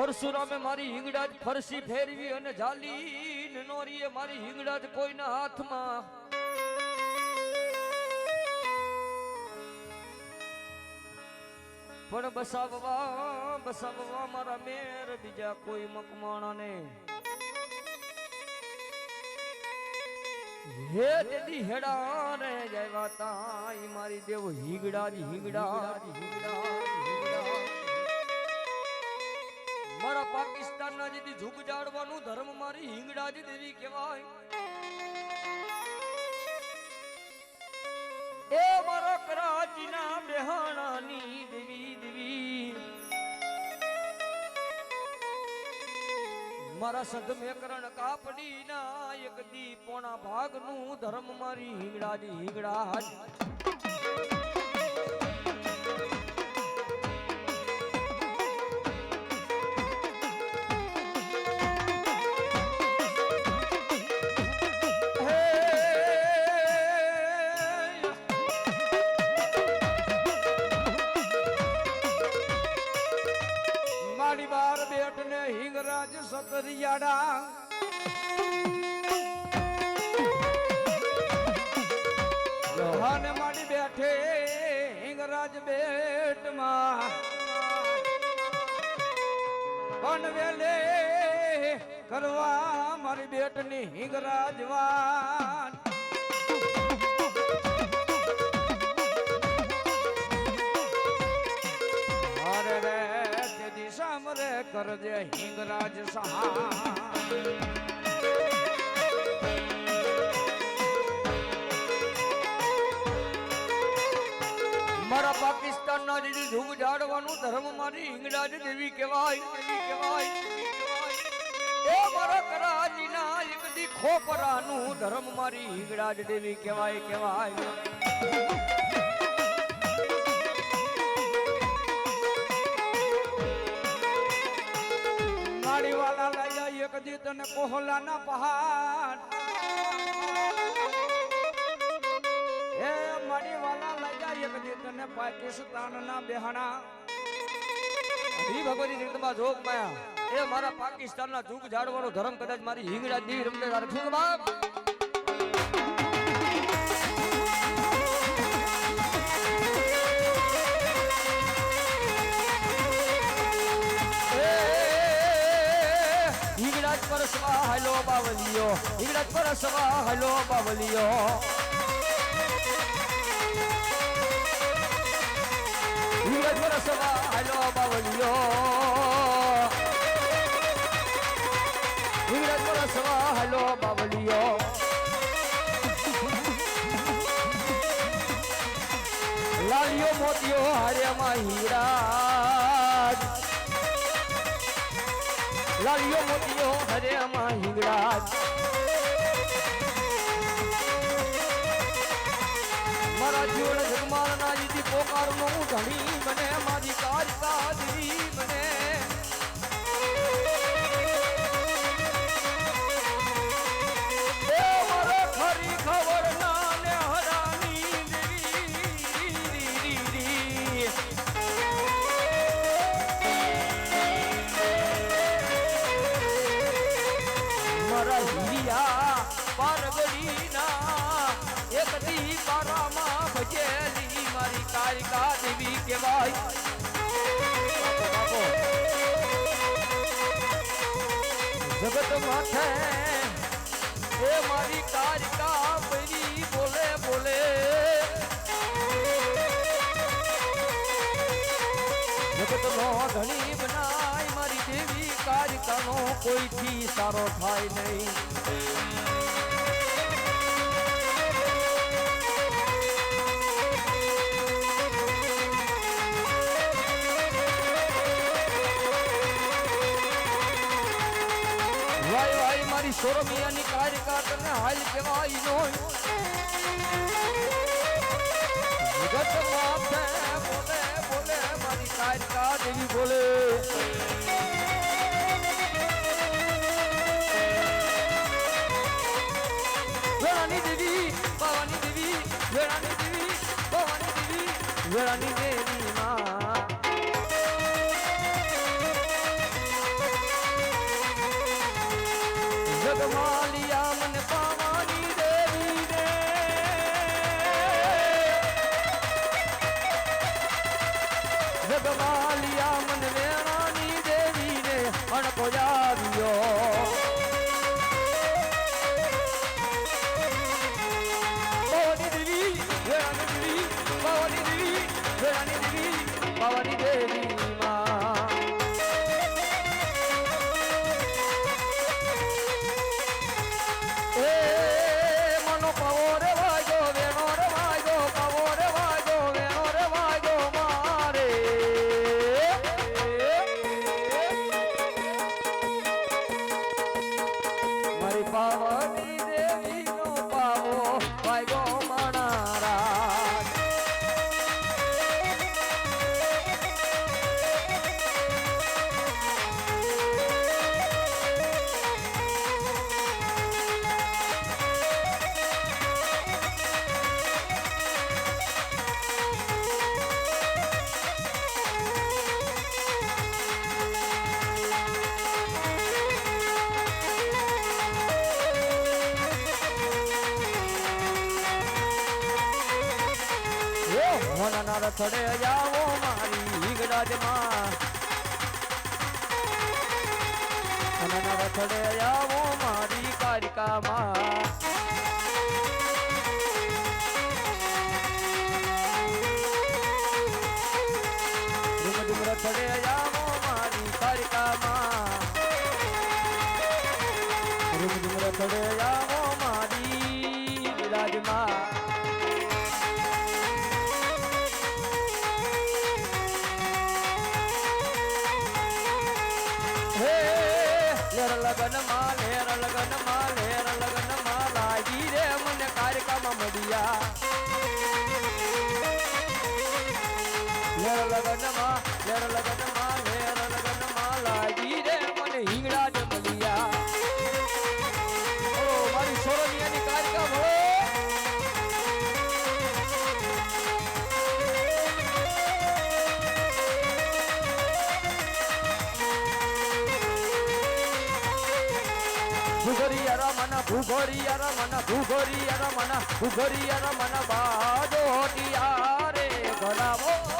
પરશુરામે મારી હિંગડાજ ફરસી ફેરવી અને જાલી નોરીએ મારી હિંગડાજ કોઈના હાથમાં. પણ બસાવવા બસાવવા મારા મેર બીજા કોઈ મકમાણા ને હે દેદી હેડા રે જયવા તાઈ મારી દેવ હિંગડા જ હિંગડા. જ હિંગડા જ હિંગડા. મારા પાકિસ્તાનના જેથી ઝૂક જાળવાનું ધર્મ મારી હિંગડા જ દેવી કહેવાય. એ મારા કરાચીના બેહાણાની દેવી દેવી. મારા સદમેકરણ કાપડીના એક દી પોણા ભાગનું ધર્મ મારી હિંગડા જ હિંગરાજ સતરિયાડા માડી બેઠે હિંગરાજ બેટમાં. પનવેલે કરવા મારી બેટની હિંગરાજ વાન કરજે હિંગરાજ સહા. મારા પાકિસ્તાનના દીદી ધૂમ જાડવાનું ધર્મ મારી હિંગરાજ દેવી કહેવાય કહેવાય એ મારા ખોપરાનું ધર્મ મારી હિંગડાજ દેવી કહેવાય કહેવાય. મારી વાલા લઈ એક જીત ને તને કોહલાના પહાડ. હે મારી વાલા લઈ એક જીત ને તને પાકિસ્તાનના બેહાણા. ઈ ભગવતી જગદંબા જોગ માયા એ મારા પાકિસ્તાનના જુગ જાડવાનો ધર્મ કદાચ મારી હિંગડા દી રમતે રાખું બાપ હલો બાવલિયો હિંગરાજ પર સવા હલો બાવલિયો હિંગરાજ પર સવા હલો બાવલિયો હિંગરાજ પર સવા હલો બાવલિયો લાલિયો મોતિયો હાર્યામાં હીરાજ લાલિયો મોતિયો હરે આમાં હિંગળાજ. મારા જીવન જગમાલના જીતી પોકારનું ધણી એક દી પારામાં ભજેલી મારી કારિકા દેવી કહેવાય બાપો, બાપો. જગત માથે એ મારી કારિકા પરી બોલે બોલે જગત નો ધણી બનાય મારી દેવી કારિકાનો કોઈથી સારો થાય નહીં મારી સોરમિયાની કારિકા તને હાલ કેવાય નોય જગત માથે બોલે બોલે મારી કારિકા દેવી બોલે વેળાની દેવી ભવાની દેવી વેળાની દેવી ભવાની દેવી વેળાની ગવાલિયા મન વેણાની દેવીને અણકો આવ્યો મારી રથડે જાવો મારી ગરાજમાં હોનાના રથડે જાવો મારી કારિકામાં. રથડે જાવો મારી કારિકામાં. રૂમ ધૂમ રથડે જાવો મારી વિરાજમાં માં લેર લગનમાં લેર લગનમાં લાગી રે મને કારકામાં મળ્યા. લેર લગનમાં લગનમાં ભૂગોરિયા રમન ભૂગોરિયા રમન ભૂગોરિયા રમન ભૂગોરિયા રમન બાજો ટિયા રે ઘડાવો